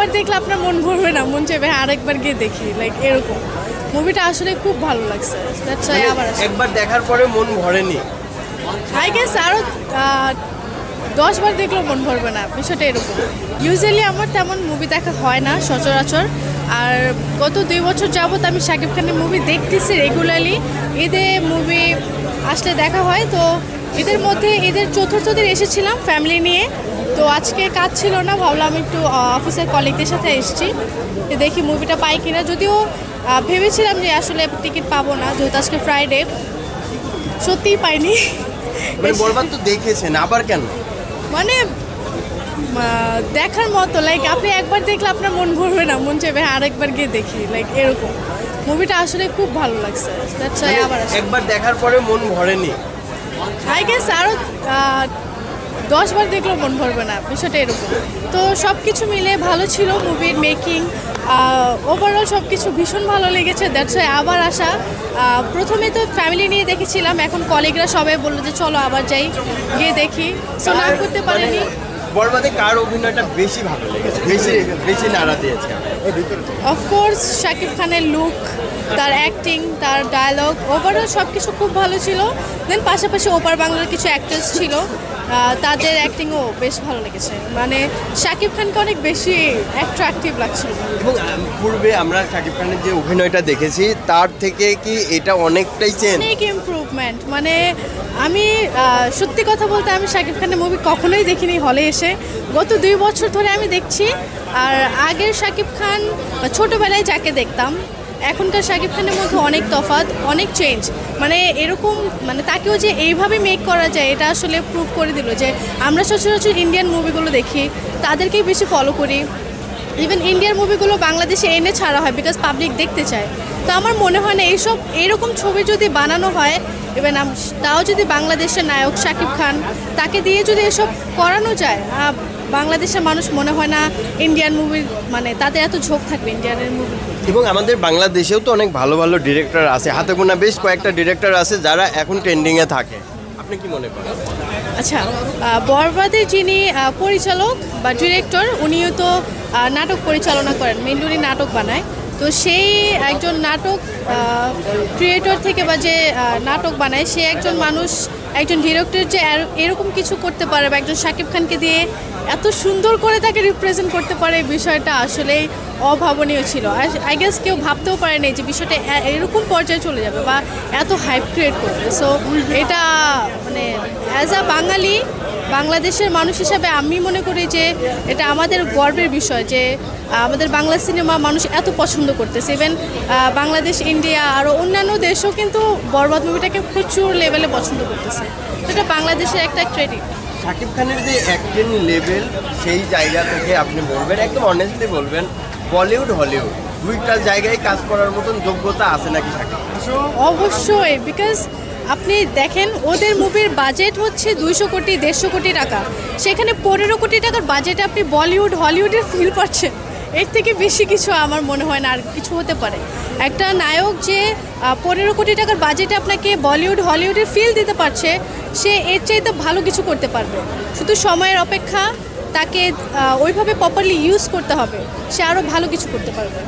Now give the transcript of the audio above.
একবার দেখলে আপনার মন ভরবে না মন চাইবে হ্যাঁ, আরেকবার গিয়ে দেখি। লাইক এরকম। মুভিটা আসলে খুব ভালো লাগছে। দ্যাটস ওয়াই আবার একবার দেখার পরে মন ভরেনি। আই গেস আরও দশ বার দেখলেও মন ভরবে না বিষয়টা এরকম। ইউজুয়ালি আমার তেমন মুভি দেখা হয় না সচরাচর। আর গত দুই বছর যাবত আমি শাকিব খানের মুভি দেখতেছি রেগুলারলি ঈদে মুভি আসলে দেখা হয় তো ঈদের মধ্যে ঈদের চতুর্থ দিন এসেছিলাম ফ্যামিলি নিয়ে। তো আজকে কাজ ছিল না ভাবলাম একটু অফিসের কলিগদের সাথে এসেছি দেখি মুভিটা পাই কিনা। যদিও ভেবেছিলাম যে আসলে টিকিট পাবো না যেহেতু আজকে ফ্রাইডে সত্যিই পাইনি। মানে বরবাদ তো দেখেছেন আবার কেন? মানে দেখার মতো লাইক আপনি একবার দেখলে আপনার মন ভরবে না মন চাইবে হ্যাঁ, আরেকবার গিয়ে দেখি লাইক এরকম। মুভিটা আসলে খুব ভালো লাগছে দ্যাটস ওয়াই আবার একবার দেখার পরে মন ভরেনি। আই গেস আরও দশ বার দেখলেও মন ভরবে না বিষয়টা এরকম। তো সব কিছু মিলে ভালো ছিল মুভির মেকিং ওভারঅল সব কিছু ভীষণ ভালো লেগেছে দ্যাটস ওয়াই আবার আসা। প্রথমে তো ফ্যামিলি নিয়ে দেখেছিলাম এখন কলিগরা সবাই বলল যে চলো আবার যাই গিয়ে দেখি। সো না করতে পারেনি। বরবাদে কার অভিনয়টা বেশি ভালো লেগেছে? বেশি বেশি নাড়া দিয়েছে অফকোর্স শাকিব খানের লুক তার অ্যাক্টিং তার ডায়লগ ওভারঅল সব কিছু খুব ভালো ছিল। দেন পাশাপাশি ওপার বাংলার কিছু অ্যাক্ট্রেস ছিল। তাদের অ্যাক্টিংও বেশ ভালো লেগেছে। মানে শাকিব খানকে অনেক বেশি অ্যাট্রাকটিভ লাগছিল। এবং পূর্বে আমরা শাকিব খানের যে অভিনয়টা দেখেছি তার থেকে কি এটা অনেকটাই চেঞ্জ অনেক ইমপ্রুভমেন্ট মানে আমি সত্যি কথা বলতে আমি শাকিব খানের মুভি কখনোই দেখিনি হলে এসে। গত দুই বছর ধরে আমি দেখছি। আর আগের শাকিব খান ছোটোবেলায় যাকে দেখতাম এখনকার শাকিব খানের মধ্যে অনেক তফাৎ, অনেক চেঞ্জ মানে এরকম মানে তাকেও যে এইভাবে মেক করা যায়, এটা আসলে প্রুভ করে দিল যে আমরা সচরাচর ইন্ডিয়ান মুভিগুলো দেখি, তাদেরকেই বেশি ফলো করি। ইভেন ইন্ডিয়ার মুভিগুলো বাংলাদেশে এনে ছাড়া হয় বিকজ পাবলিক দেখতে চায়। তো আমার মনে হয় না এইসব, এরকম ছবি যদি বানানো হয় ইভেন তাও যদি বাংলাদেশের নায়ক শাকিব খান, তাকে দিয়ে যদি এসব করানো যায় বাংলাদেশের মানুষ মনে হয় না ইন্ডিয়ান মুভি মানে তাদের এত ঝোঁক থাকবে ইন্ডিয়ানের মুভি এবং আমাদের বাংলাদেশেও তো অনেক ভালো ভালো ডিরেক্টর আছে। হাতে গোনা বেশ কয়েকটা ডিরেক্টর আছে যারা এখন ট্রেন্ডিংয়ে থাকে। আপনি কি মনে করেন? আচ্ছা বরবাদের যিনি পরিচালক বা ডিরেক্টর উনিও তো নাটক পরিচালনা করেন। মেনলি নাটক বানায়। তো সেই একজন নাটক ক্রিয়েটর থেকে বা যে নাটক বানায়, সে একজন মানুষ, একজন ডিরেক্টর যে এরকম কিছু করতে পারে বা একজন শাকিব খানকে দিয়ে এত সুন্দর করে তাকে রিপ্রেজেন্ট করতে পারে বিষয়টা আসলেই অভাবনীয় ছিল। আই গেস কেউ ভাবতেও পারেনি যে বিষয়টা এরকম পর্যায়ে চলে যাবে বা এত হাইপ ক্রিয়েট করবে। সো এটা মানে অ্যাজ আ বাঙালি বাংলাদেশের মানুষ হিসাবে আমি মনে করি যে এটা আমাদের গর্বের বিষয় যে আমাদের বাংলা সিনেমা মানুষ এত পছন্দ করতেছে। ইভেন বাংলাদেশ ইন্ডিয়া আরও অন্যান্য দেশও কিন্তু বরবাদ মুভিটাকে প্রচুর লেভেলে পছন্দ করতেছে। এটা বাংলাদেশের একটা ক্রেডিট শাকিব খানের যে অ্যাক্টিং লেভেল সেই জায়গা থেকে আপনি বলবেন একদম অনেস্টলি বলবেন বলিউড হলিউড দুইটা জায়গায় কাজ করার মতন যোগ্যতা আছে নাকি শাকিব অবশ্যই বিকজ আপনি দেখেন, ওদের মুভির বাজেট হচ্ছে দুইশো কোটি, দেড়শো কোটি টাকা। সেখানে পনেরো কোটি টাকার বাজেটে আপনি বলিউড, হলিউডের ফিল পাচ্ছেন। এর থেকে বেশি কিছু আমার মনে হয় না, আর কিছু হতে পারে। একটা নায়ক যে পনেরো কোটি টাকার বাজেটে আপনাকে বলিউড, হলিউডের ফিল দিতে পারছে, সে এর চাইতে ভালো কিছু করতে পারবে। শুধু সময়ের অপেক্ষা, তাকে ওইভাবে প্রপারলি ইউজ করতে হবে, সে আরও ভালো কিছু করতে পারবে।